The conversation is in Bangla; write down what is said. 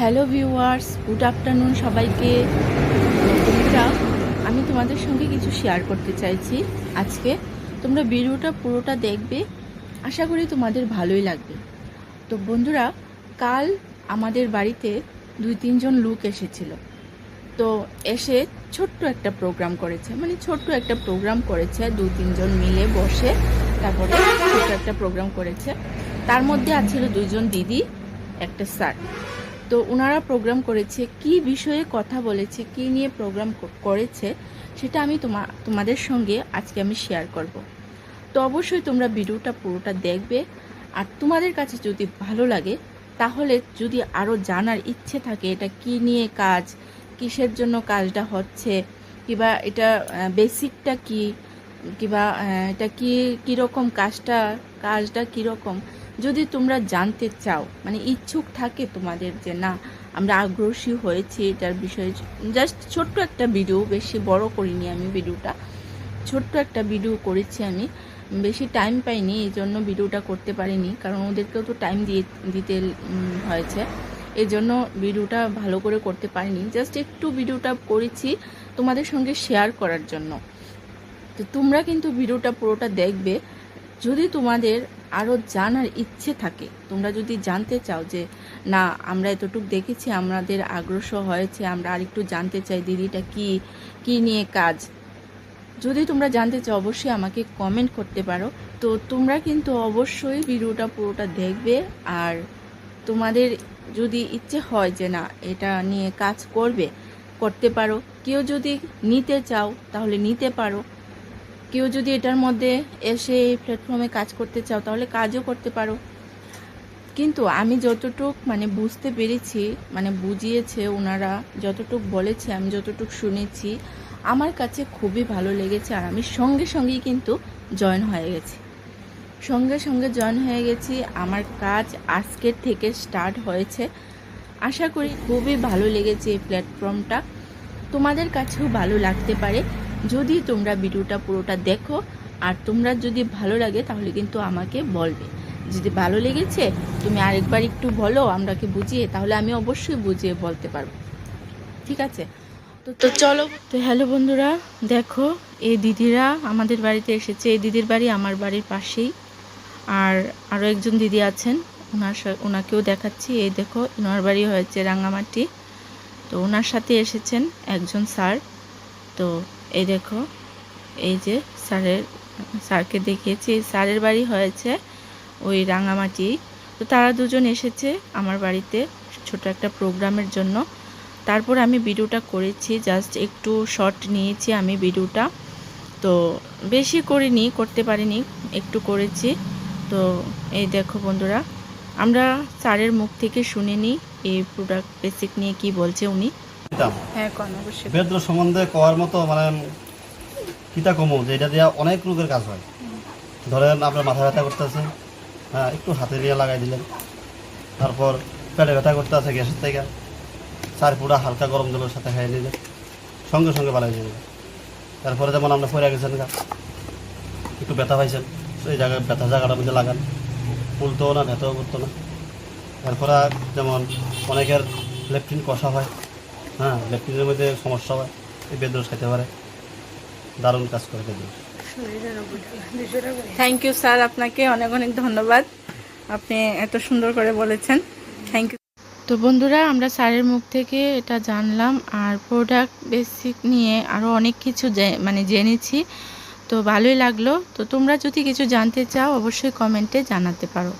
হ্যালো ভিউয়ার্স, গুড আফটারনুন সবাইকে। বন্ধুরা, আমি তোমাদের সঙ্গে কিছু শেয়ার করতে চাইছি। আজকে তোমরা ভিডিওটা পুরোটা দেখবে। আশা করি তোমাদের ভালোই লাগবে। তো বন্ধুরা, কাল আমাদের বাড়িতে দুই, তিনজন লোক এসেছিল। তো এসে ছোট্ট একটা প্রোগ্রাম করেছে। মানে ছোট্ট একটা প্রোগ্রাম করেছে, দুই, তিনজন মিলে বসে তারপরে ছোট্ট একটা প্রোগ্রাম করেছে। তার মধ্যে আছিল দুজন দিদি, একটা স্যার। তো ওনারা প্রোগ্রাম করেছে, কি বিষয়ে কথা বলেছে, কি নিয়ে প্রোগ্রাম করেছে, সেটা আমি তোমা, তোমাদের সঙ্গে আজকে আমি শেয়ার করব। তো অবশ্যই তোমরা ভিডিওটা পুরোটা দেখবে। আর তোমাদের কাছে যদি ভালো লাগে, তাহলে যদি আরও জানার ইচ্ছে থাকে এটা কি নিয়ে কাজ, কিসের জন্য কাজটা হচ্ছে, কিবা এটা বেসিকটা কি কিবা এটা কি, কীরকম কাজটা কাজটা কীরকম? যদি তোমরা জানতে চাও মানে ইচ্ছুক থাকে তোমাদের যে না, আমরা আগ্রহী হয়েছি এটার বিষয়ে জাস্ট ছোট্ট একটা ভিডিও বেশি বড় করিনি আমি ভিডিওটা ছোট্ট একটা ভিডিও করেছি আমি, বেশি টাইম পাইনি এই জন্য ভিডিওটা করতে পারিনি, কারণ ওদেরকেও তো টাইম দিয়ে, দিতে হয়েছে এই জন্য ভিডিওটা ভালো করে করতে পারিনি জাস্ট একটু ভিডিওটা করেছি তোমাদের সঙ্গে শেয়ার করার জন্য। তো তোমরা কিন্তু ভিডিওটা পুরোটা দেখবে। যদি তোমাদের আরও জানার ইচ্ছে থাকে, তোমরা যদি জানতে চাও যে, না, আমরা এতটুকু দেখেছি, আমাদের আগ্রহ হয়েছে, আমরা আরেকটু জানতে চাই দিদিটা কি কি নিয়ে কাজ। যদি তোমরা জানতে চাও, অবশ্যই আমাকে কমেন্ট করতে পারো। তো তোমরা কিন্তু অবশ্যই ভিডিওটা পুরোটা দেখবে। আর তোমাদের যদি ইচ্ছে হয় যে, না, এটা নিয়ে কাজ করবে, করতে পারো। কেউ যদি নিতে চাও, তাহলে নিতে পারো। কেউ যদি এটার মধ্যে এসে এই প্ল্যাটফর্মে কাজ করতে চাও, তাহলে কাজও করতে পারো। কিন্তু আমি যতটুক মানে বুঝতে পেরেছি মানে বুঝিয়েছে ওনারা, যতটুক বলেছে, আমি যতটুক শুনেছি, আমার কাছে খুবই ভালো লেগেছে আর আমি সঙ্গে সঙ্গেই কিন্তু জয়েন হয়ে গেছি। সঙ্গে সঙ্গে জয়েন হয়ে গেছি, আমার কাজ আজকের থেকে স্টার্ট হয়েছে। আশা করি খুবই ভালো লেগেছে এই প্ল্যাটফর্মটা তোমাদের কাছেও ভালো লাগতে পারে। যদি তোমরা ভিডিওটা পুরোটা দেখো আর তোমরা যদি ভালো লাগে তাহলে কিন্তু আমাকে বলবে। যদি ভালো লেগেছে তুমি আরেকবার একটু বলো আমরাকে বুঝিয়ে তাহলে আমি অবশ্যই বুঝিয়ে বলতে পারব। ঠিক আছে? তো তো চলো। তো হ্যালো বন্ধুরা দেখো এই দিদিরা আমাদের বাড়িতে এসেছে। এই দিদির বাড়ি আমার বাড়ির পাশেই। আর আরও একজন দিদি আছেন ওনার ওনাকেও দেখাচ্ছি। এই দেখো ওনার বাড়ি হয়েছে রাঙামাটি তো ওনার সাথে এসেছেন একজন স্যার। তো এই দেখো, এই যে স্যারের, স্যারকে দেখিয়েছি, এই স্যারের বাড়ি হয়েছে ওই রাঙামাটি। তো তারা দুজন এসেছে আমার বাড়িতে ছোট একটা প্রোগ্রামের জন্য। তারপর আমি ভিডিওটা করেছি, জাস্ট একটু শর্ট নিয়েছি আমি ভিডিওটা। তো বেশি করিনি, করতে পারিনি, একটু করেছি। তো এই দেখো বন্ধুরা, আমরা স্যারের মুখ থেকে শুনে নিই এই প্রোডাক্ট বেসিক নিয়ে কি বলছে উনি। হ্যাঁ বেদ্র সম্বন্ধে কওয়ার মতো মানে কিতা কমু যে এটা দিয়া অনেক রোগের কাজ হয়। ধরেন আপনার মাথা ব্যথা করতেছে হ্যাঁ একটু হাতে দিয়ে লাগাই দিলেন। তারপর পেটে ব্যথা করতে আছে গ্যাসের থেকে। চার পুরা হালকা গরম জলের সাথে খাইয়ে নিলে সঙ্গে সঙ্গে বালাই যাবে তারপরে যেমন আমরা পড়ে গেছেন গা একটু ব্যথা পাইছেন সেই জায়গায় ব্যথা জায়গাটার মধ্যে লাগান। উল্টোও না ব্যথাও করতো না। তারপরে যেমন অনেকের লেফটিন কষা হয় হ্যাঁ লেফটিনের মধ্যে সমস্যা হয় এই বেদ্রোস খেতে পারে। দারুণ কাজ করে বেদ্রোস থ্যাংক ইউ স্যার আপনাকে অনেক অনেক ধন্যবাদ। আপনি এত সুন্দর করে বলেছেন। থ্যাংক ইউ তো বন্ধুরা আমরা স্যারের মুখ থেকে এটা জানলাম আর প্রোডাক্ট বেসিক নিয়ে আরও অনেক কিছু জে- মানে জেনেছি। তো ভালোই লাগল। তো তোমরা যদি কিছু জানতে চাও অবশ্যই কমেন্টে জানাতে পারো।